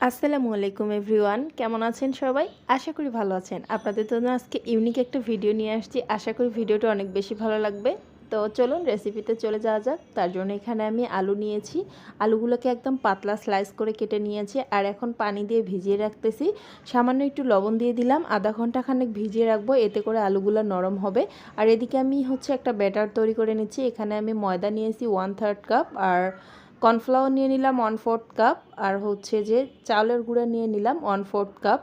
আসসালামু আলাইকুম এভরিওয়ান, কেমন আছেন সবাই? আশা করি ভালো আছেন। আপনাদের জন্য আজকে ইউনিক একটা ভিডিও নিয়ে আসছি। আশা করি ভিডিওটা অনেক বেশি ভালো লাগবে। তো চলুন রেসিপিতে চলে যাওয়া যাক। তার জন্য এখানে আমি আলু নিয়েছি। আলুগুলোকে একদম পাতলা স্লাইস করে কেটে নিয়েছি আর এখন পানি দিয়ে ভিজিয়ে রাখতেছি। সামান্য একটু লবণ দিয়ে দিলাম। আধা ঘণ্টা খানেক ভিজিয়ে রাখব। এতে করে আলুগুলো নরম হবে। আর এদিকে আমি হচ্ছে একটা ব্যাটার তৈরি করে নিচ্ছি। এখানে আমি ময়দা নিয়েছি ওয়ান থার্ড কাপ আর কর্নফ্লাওয়ার নিয়ে নিলাম ওয়ান ফোর্থ কাপ আর হচ্ছে যে চাউলের গুঁড়া নিয়ে নিলাম ওয়ান ফোর্থ কাপ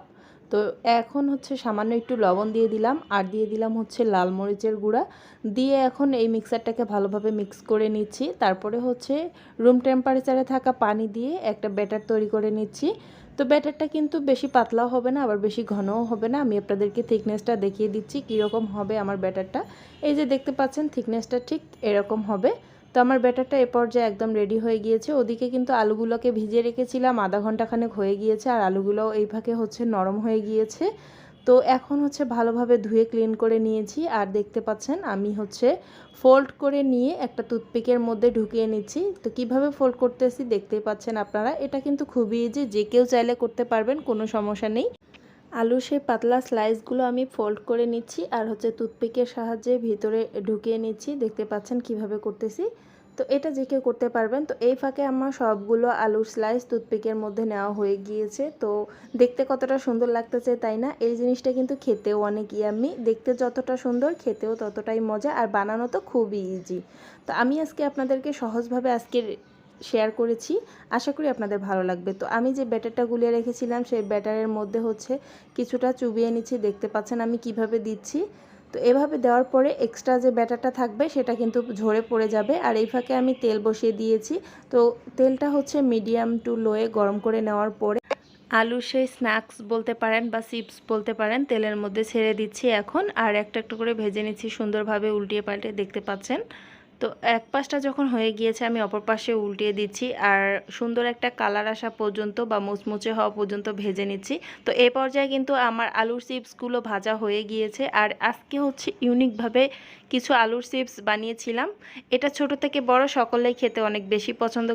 তো এখন হচ্ছে সামান্য একটু লবণ দিয়ে দিলাম আর দিয়ে দিলাম হচ্ছে লাল মরিচের গুঁড়া। দিয়ে এখন এই মিক্সারটাকে ভালোভাবে মিক্স করে নিচ্ছি। তারপরে হচ্ছে রুম টেম্পারেচারে থাকা পানি দিয়ে একটা ব্যাটার তৈরি করে নিচ্ছি। তো ব্যাটারটা কিন্তু বেশি পাতলাও হবে না, আবার বেশি ঘনও হবে না। আমি আপনাদেরকে থিকনেসটা দেখিয়ে দিচ্ছি কীরকম হবে আমার ব্যাটারটা। এই যে দেখতে পাচ্ছেন থিকনেসটা ঠিক এরকম হবে। তো আমার ব্যাটারটা এ পর্যায়ে একদম রেডি হয়ে গিয়েছে। ওদিকে কিন্তু আলুগুলোকে ভিজিয়ে রেখেছিলাম, আধা ঘন্টাখানেক হয়ে গিয়েছে আর আলুগুলোও এই ফাঁকে হচ্ছে নরম হয়ে গিয়েছে। তো এখন হচ্ছে ভালোভাবে ধুয়ে ক্লিন করে নিয়েছি আর দেখতে পাচ্ছেন আমি হচ্ছে ফোল্ড করে নিয়ে একটা টুথপিকের মধ্যে ঢুকিয়ে নিচ্ছি। তো কীভাবে ফোল্ড করতেছি দেখতেই পাচ্ছেন আপনারা, এটা কিন্তু খুবই ইজি যে কেউ চাইলে করতে পারবেন, কোনো সমস্যা নেই। আলুর সেই পাতলা স্লাইসগুলো আমি ফোল্ড করে নিচ্ছি আর হচ্ছে টুথপিকের সাহায্যে ভিতরে ঢুকিয়ে নিচ্ছি। দেখতে পাচ্ছেন কীভাবে করতেছি। তো এটা যে কেউ করতে পারবেন। তো এই ফাঁকে আমার সবগুলো আলুর স্লাইস টুথপিকের মধ্যে নেওয়া হয়ে গিয়েছে। তো দেখতে কতটা সুন্দর লাগতেছে তাই না? এই জিনিসটা কিন্তু খেতেও অনেক ইয়াম্মি দেখতে যতটা সুন্দর, খেতেও ততটাই মজা। আর বানানো তো খুবই ইজি তো আমি আজকে আপনাদেরকে সহজভাবে আজকে শেয়ার করেছি। আশা করি আপনাদের ভালো লাগবে। তো আমি যে ব্যাটারটা গুলিয়ে রেখেছিলাম, সেই ব্যাটারের মধ্যে হচ্ছে কিছুটা চুবিয়ে নিচ্ছি, দেখতে পাচ্ছেন আমি কীভাবে দিচ্ছি। তো এভাবে দেওয়ার পরে এক্সট্রা যে ব্যাটারটা থাকবে, সেটা কিন্তু ঝরে পড়ে যাবে। আর এই ফাঁকে আমি তেল বসিয়ে দিয়েছি। তো তেলটা হচ্ছে মিডিয়াম টু লোয়ে গরম করে নেওয়ার পরে আলু সেই স্ন্যাক্স বলতে পারেন বা চিপস বলতে পারেন, তেলের মধ্যে ছেড়ে দিচ্ছি এখন। আর একটা একটা করে ভেজে নিচ্ছি সুন্দরভাবে উল্টিয়ে পাল্টে, দেখতে পাচ্ছেন। তো এক পাশটা যখন হয়ে গিয়েছে, আমি অপর পাশে উল্টিয়ে দিচ্ছি আর সুন্দর একটা কালার আসা পর্যন্ত বা মুচমুচে হওয়া পর্যন্ত ভেজে নিচ্ছি। তো এ পর্যায়ে কিন্তু আমার আলুর চিপসগুলো ভাজা হয়ে গিয়েছে আর আজকে হচ্ছে ইউনিকভাবে কিছু আলুর চিপস বানিয়েছিলাম। এটা ছোট থেকে বড় সকলেই খেতে অনেক বেশি পছন্দ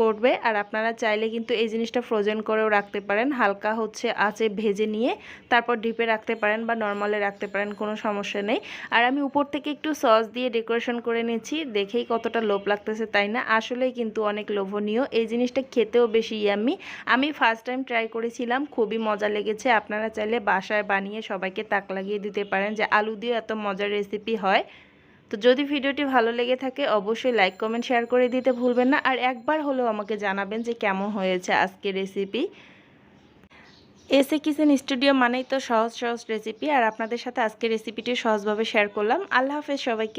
করবে আর আপনারা চাইলে কিন্তু এই জিনিসটা ফ্রোজেন করেও রাখতে পারেন। হালকা হচ্ছে আঁচে ভেজে নিয়ে তারপর ডিপে রাখতে পারেন বা নর্মালে রাখতে পারেন, কোনো সমস্যা নেই। আর আমি উপর থেকে একটু সস দিয়ে ডেকোরেশন করে নিয়েছি দেখেই কতটা লোভ লাগতেছে, তাই না? আসলেই কিন্তু অনেক লোভনীয়। এই জিনিসটা খেতেও বেশি ইয়াম্মি আমি ফার্স্ট টাইম ট্রাই করেছিলাম, খুবই মজা লেগেছে। আপনারা চাইলে বাসায় বানিয়ে সবাইকে তাক লাগিয়ে দিতে পারেন যে আলু দিয়ে এত মজার রেসিপি হয়। তো যদি ভিডিওটি ভালো লেগে থাকে, অবশ্যই লাইক কমেন্ট শেয়ার করে দিতে ভুলবেন না। আর একবার হলেও আমাকে জানাবেন যে কেমন হয়েছে আজকের রেসিপি এসে কিচেন স্টুডিও মানেই তো সহজ সহজ রেসিপি আর আপনাদের সাথে আজকের রেসিপিটি সহজভাবে শেয়ার করলাম। আল্লাহ হাফেজ সবাইকে।